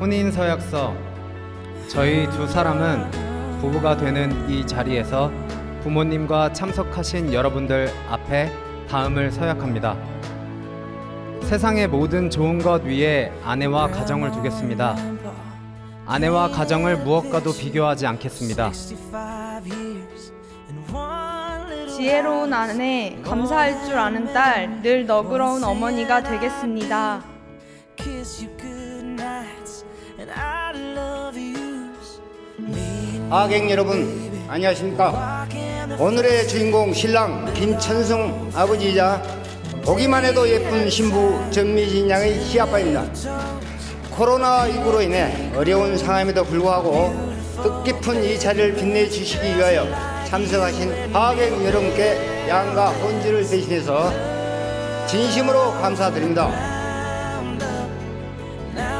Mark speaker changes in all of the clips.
Speaker 1: 혼인 서약서 저희 두 사람은 부부가 되는 이 자리에서 부모님과 참석하신 여러분들 앞에 다음을 서약합니다. 세상의 모든 좋은 것 위에 아내와 가정을 두겠습니다. 아내와 가정을 무엇과도 비교하지 않겠습니다.
Speaker 2: 지혜로운 아내, 감사할 줄 아는 딸, 늘 너그러운 어머니가 되겠습니다.
Speaker 3: 하객 여러분 안녕하십니까? 오늘의 주인공 신랑 김천승 아버지이자 보기만 해도 예쁜 신부 전미진 양의 시아빠입니다. 코로나19로 인해 어려운 상황임에도 불구하고 뜻깊은 이 자리를 빛내주시기 위하여 참석하신 하객 여러분께 양가 혼주를 대신해서 진심으로 감사드립니다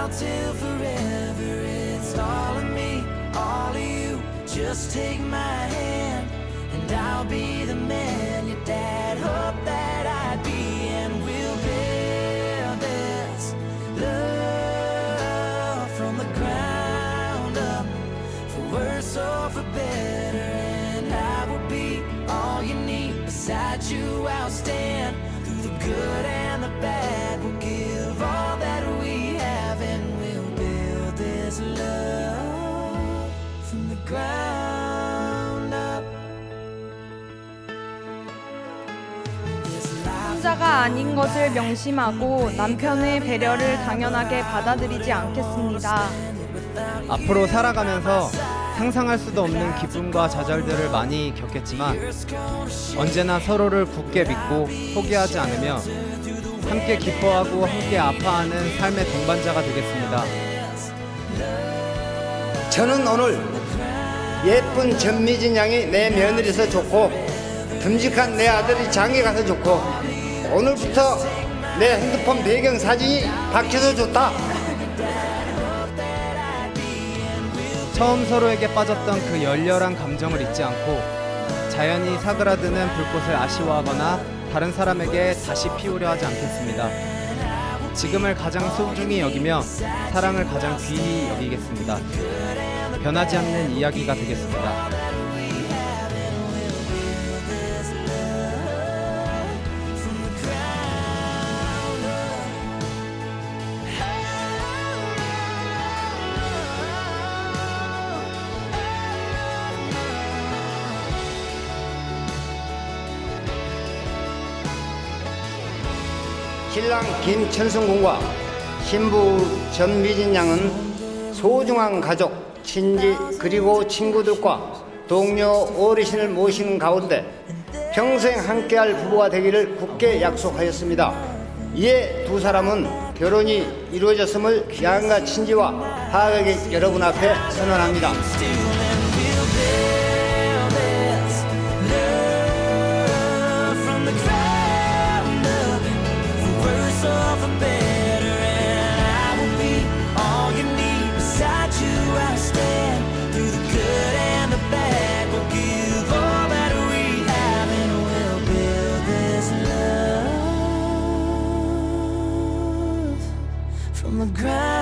Speaker 4: now till forever. It's all of me, all of you. Just take my hand, and I'll be the man your dad hoped that I'd be, and we'll build this love from the ground up, for worse or for better. And I will be all you need. Beside you, I'll stand through the good and the bad. We'll
Speaker 2: 혼자가 아닌 것을 명심하고 남편의 배려를 당연하게 받아들이지 않겠습니다.
Speaker 1: 앞으로 살아가면서 상상할 수도 없는 기쁨과 좌절들을 많이 겪겠지만 언제나 서로를 굳게 믿고 포기하지 않으며 함께 기뻐하고 함께 아파하는 삶의 동반자가 되겠습니다.
Speaker 3: 저는 오늘 예쁜 전미진 양이 내 며느리서 좋고 듬직한 내 아들이 장에 가서 좋고 오늘부터 내 핸드폰 배경 사진이 박혀서 좋다
Speaker 1: 처음 서로에게 빠졌던 그 열렬한 감정을 잊지 않고 자연히 사그라드는 불꽃을 아쉬워하거나 다른 사람에게 다시 피우려 하지 않겠습니다. 지금을 가장 소중히 여기며 사랑을 가장 귀히 여기겠습니다. 변하지 않는 이야기가 되겠습니다.
Speaker 3: 신랑 김천승 군과 신부 전미진 양은 소중한 가족, 친지 그리고 친구들과 동료 어르신을 모시는 가운데 평생 함께할 부부가 되기를 굳게 약속하였습니다. 이에 두 사람은 결혼이 이루어졌음을 양가 친지와 하객 여러분 앞에 선언합니다.
Speaker 4: on the ground.